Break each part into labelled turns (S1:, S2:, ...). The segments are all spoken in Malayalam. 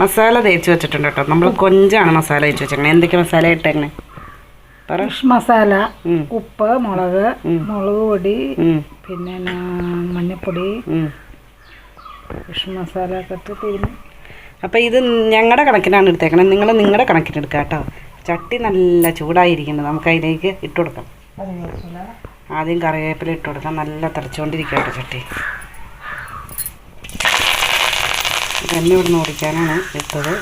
S1: മസാല തേച്ച് വെച്ചിട്ടുണ്ട് കേട്ടോ. നമ്മൾ കൊഞ്ചാണ് മസാല തേച്ച് വെച്ചേക്കണേ എന്തൊക്കെ മസാല ഇട്ടേക്കണേ?
S2: ഫിഷ് മസാല ഉപ്പ് മുളക് മുളക് പൊടി പിന്നെ മഞ്ഞപ്പൊടി ഫിഷ് മസാല ഒക്കെ ഇട്ട് തിരുമ്മി.
S1: അപ്പോൾ ഇത് ഞങ്ങളുടെ കണക്കിനാണ് എടുത്തേക്കണേ. നിങ്ങൾ നിങ്ങളുടെ കണക്കിന് എടുക്കുക കേട്ടോ. ചട്ടി നല്ല ചൂടായിരിക്കുന്നത് നമുക്ക് അതിലേക്ക് ഇട്ട് കൊടുക്കാം. ആദ്യം കറിവേപ്പില ഇട്ട് കൊടുക്കാം. നല്ല തിളച്ചുകൊണ്ടിരിക്കട്ടെ ചട്ടി. ഇതെന്നെ ഇവിടുന്ന് ഓടിക്കാനാണ് ഇട്ടത്.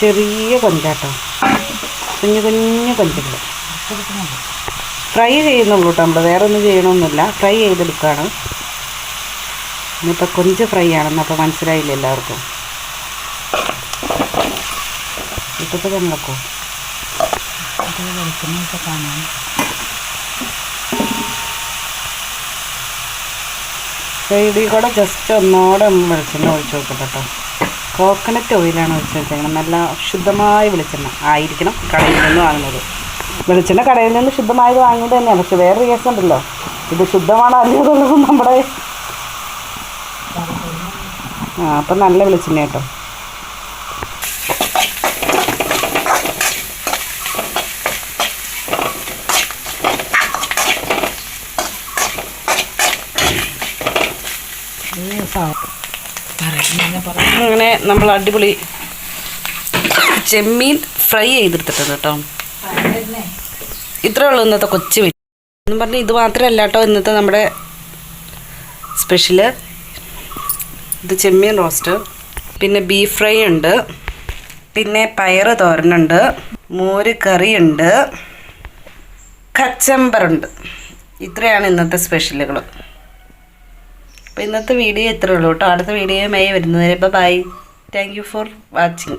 S1: ചെറിയ പഞ്ചാട്ടോ. കുഞ്ഞു കുഞ്ഞു കൊഞ്ചുകൾ ഫ്രൈ ചെയ്യുന്നുള്ളൂ കേട്ടോ നമ്മൾ വേറെ ഒന്നും ചെയ്യണമൊന്നുമില്ല. ഫ്രൈ ചെയ്തെടുക്കുകയാണ്. ഇന്നിപ്പോൾ കൊഞ്ച് ഫ്രൈ ആണെന്ന് അപ്പോൾ മനസ്സിലായില്ല എല്ലാവർക്കും. ഇപ്പോഴത്തെ നമ്മളൊക്കെ സൈഡിൽ കൂടെ ജസ്റ്റ് ഒന്നോടെ ഒന്ന് വെളിച്ചെണ്ണ ഒഴിച്ച് നോക്കട്ടെ കേട്ടോ കോക്കനട്ട് ഓയിലാണ് ഒഴിച്ച് വെച്ചേക്കണം നല്ല ശുദ്ധമായ വെളിച്ചെണ്ണ. ആയിരിക്കണം കടയിൽ നിന്ന് വാങ്ങുന്നത്. വെളിച്ചെണ്ണ കടയിൽ നിന്ന് ശുദ്ധമായത് വാങ്ങിയത് തന്നെയാണ്. പക്ഷെ വേറെ കേസ് ഉണ്ടല്ലോ. ഇത് ശുദ്ധമാണ് അല്ലയോ എന്നുള്ളത് നമ്മുടെ ആ അപ്പം നല്ല വെളിച്ചെണ്ണ കേട്ടോ അങ്ങനെ നമ്മൾ അടിപൊളി ചെമ്മീൻ ഫ്രൈ ചെയ്തെടുത്തിട്ടുണ്ട് കേട്ടോ. ഇത്രേ ഉള്ളൂ ഇന്നത്തെ കൊച്ചു എന്ന് പറഞ്ഞ് ഇത് മാത്രമല്ല കേട്ടോ ഇന്നത്തെ നമ്മുടെ സ്പെഷ്യൽ ഇത് ചെമ്മീൻ റോസ്റ്റ് പിന്നെ ബീഫ് ഫ്രൈ ഉണ്ട്. പിന്നെ പയറ് തോരനുണ്ട്. മോര് കറിയുണ്ട്. കച്ചമ്പറുണ്ട്. ഇത്രയാണ് ഇന്നത്തെ സ്പെഷ്യലുകൾ അപ്പോൾ ഇന്നത്തെ വീഡിയോ ഇത്രേ ഉള്ളൂ കേട്ടോ. അടുത്ത വീഡിയോയുമായി വരുന്നവരെ bye thank you for watching